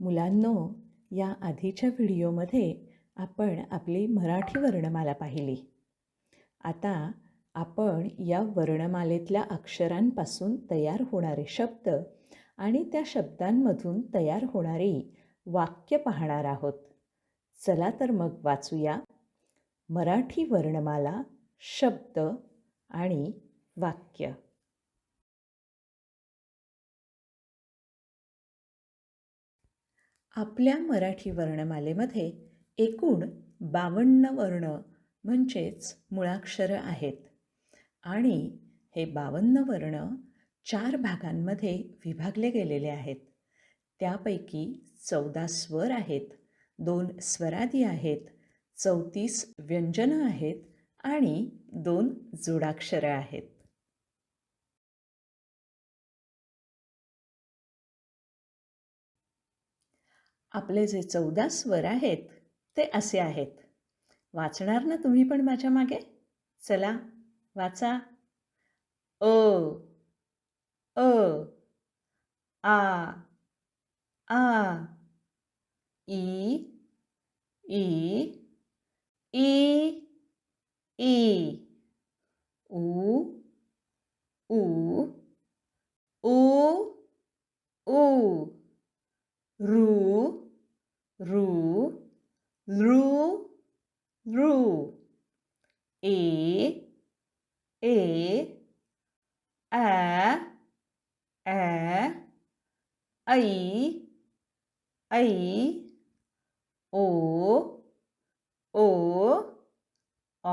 मुलांनो या आधीच्या व्हिडिओमध्ये आपण आपली मराठी वर्णमाला पाहिली. आता आपण या वर्णमालेतल्या अक्षरांपासून तयार होणारे शब्द आणि त्या शब्दांमधून तयार होणारी वाक्य पाहणार आहोत. चला तर मग वाचूया. मराठी वर्णमाला शब्द आणि वाक्य. आपल्या मराठी वर्णमालेमध्ये एकूण बावन्न वर्ण म्हणजेच मुळाक्षरं आहेत. आणि हे बावन्न वर्ण चार भागांमध्ये विभागले गेलेले आहेत. त्यापैकी चौदा स्वर आहेत दोन स्वरादी आहेत चौतीस व्यंजनं आहेत आणि दोन जोडाक्षरं आहेत. आपले जे चौदा स्वर आहेत ते असे आहेत. वाचणार ना तुम्ही पण माझ्या मागे? चला वाचा. अ अ आ आ ई ई ई ई उ उ उ उ रू ru, ru, ru. A, a, a, a, i, i, o, o, o,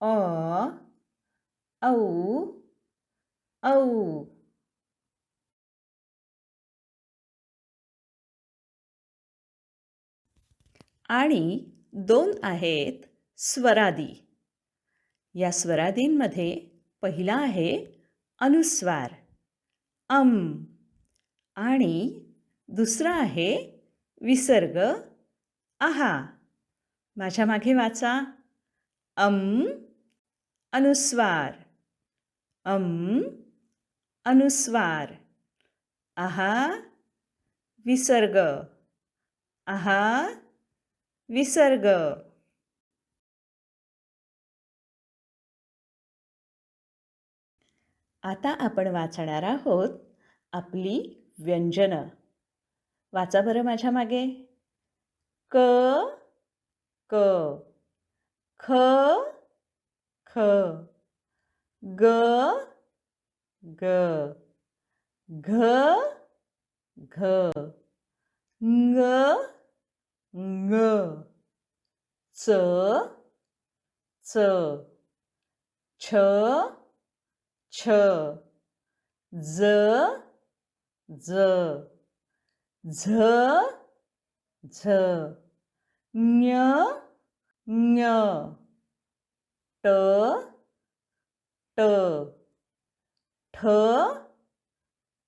o, o, o. आणि दोन आहेत स्वरादी. या स्वरादींमध्ये पहिला आहे अनुस्वार अम आणि दुसरा आहे विसर्ग आहा. माझ्या मागे वाचा. अम अनुस्वार. अम अनुस्वार. आहा विसर्ग. आहा विसर्ग. आता आपण वाचणार आहोत आपली व्यंजनं. वाचा बरं माझ्या मागे. क क ख ख ग ग घ घ ng ङ च च छ छ ज ज झ झ ञ ञ ट ट ठ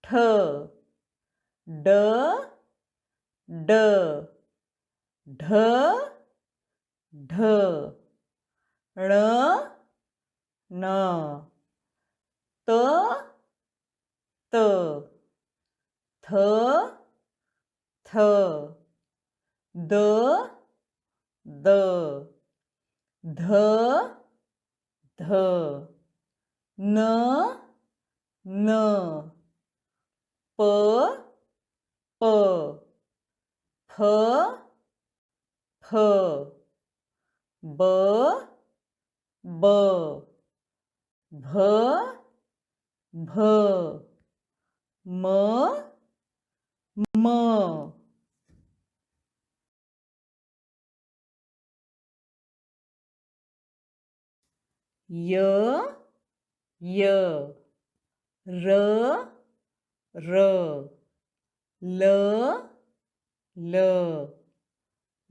ठ ड ड ढ ढ ण न त त थ थ द द ध ध न न प प फ फ ब ब भ भ म म। य य र र ल ल।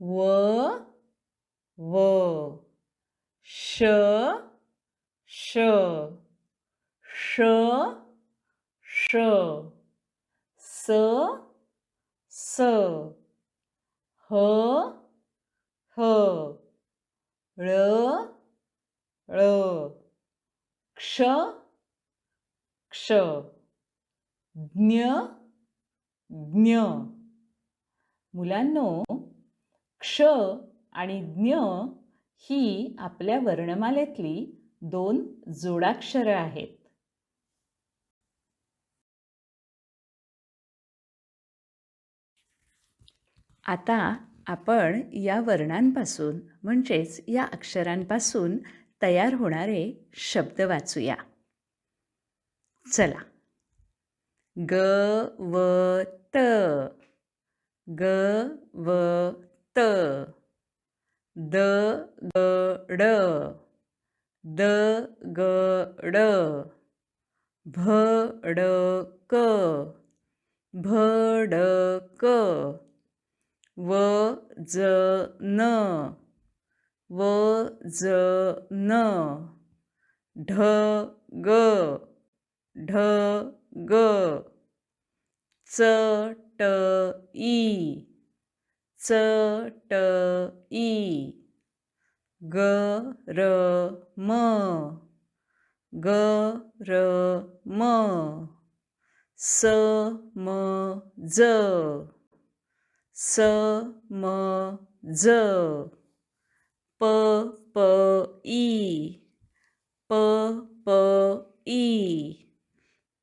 व व श श श श स स ह ह ळ ळ क्ष क्ष ज्ञ ज्ञ. मुलांनो क्ष आणि ज्ञ ही आपल्या वर्णमालेतली दोन जोडाक्षरं आहेत. आता आपण या वर्णांपासून म्हणजेच या अक्षरांपासून तयार होणारे शब्द वाचूया. चला. ग व त. ग व त द ग ड द ग ड भ ड क भ ड क व ज न व ज न ढ ग ढ ग च ट ई च ट ई ग र म. ग र म. स म ज. स म ज. प प ई प प ई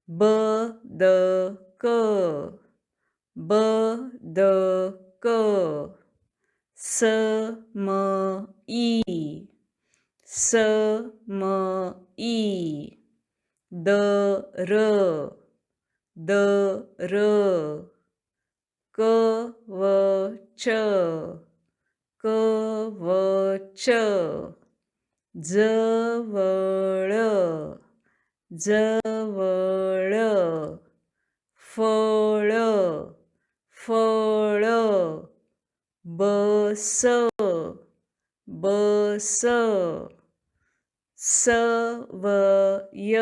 ब द क. ब द क स म ई स म ई द र द र क व च क व च जवळ जवळ फ बस बस सवय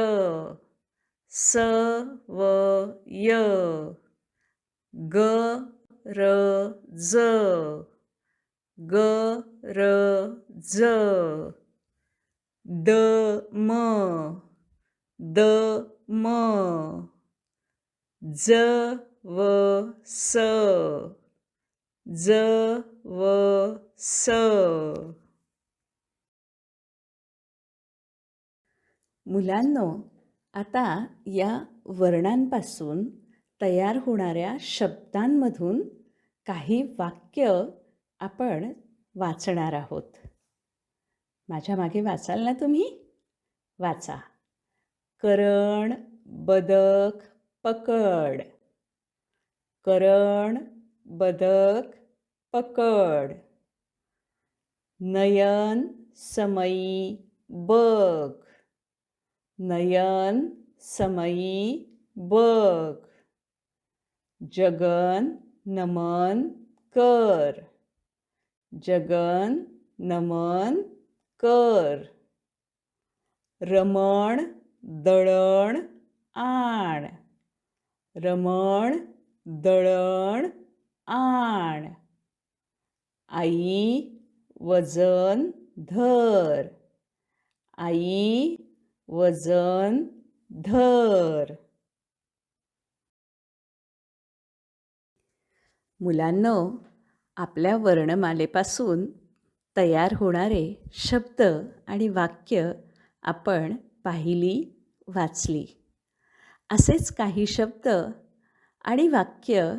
सवय गरज गरज दम ज व स. मुलांनो आता या वर्णांपासून तयार होणाऱ्या शब्दांमधून काही वाक्य आपण वाचणार आहोत. माझ्या मागे वाचाल ना तुम्ही? वाचा. करण बदक पकड. करण बदक पकड. नयन समयी बघ. नयन समयी बघ. जगन नमन कर. जगन नमन कर. रमण दळण आण. रमण दळण आण. आई वजन धर. आई वजन धर. मुलांनो आपल्या वर्णमालेपासून तयार होणारे शब्द आणि वाक्य आपण पाहिली वाचली. असेच काही शब्द आणि वाक्य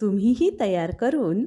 तुम्हीही तयार करून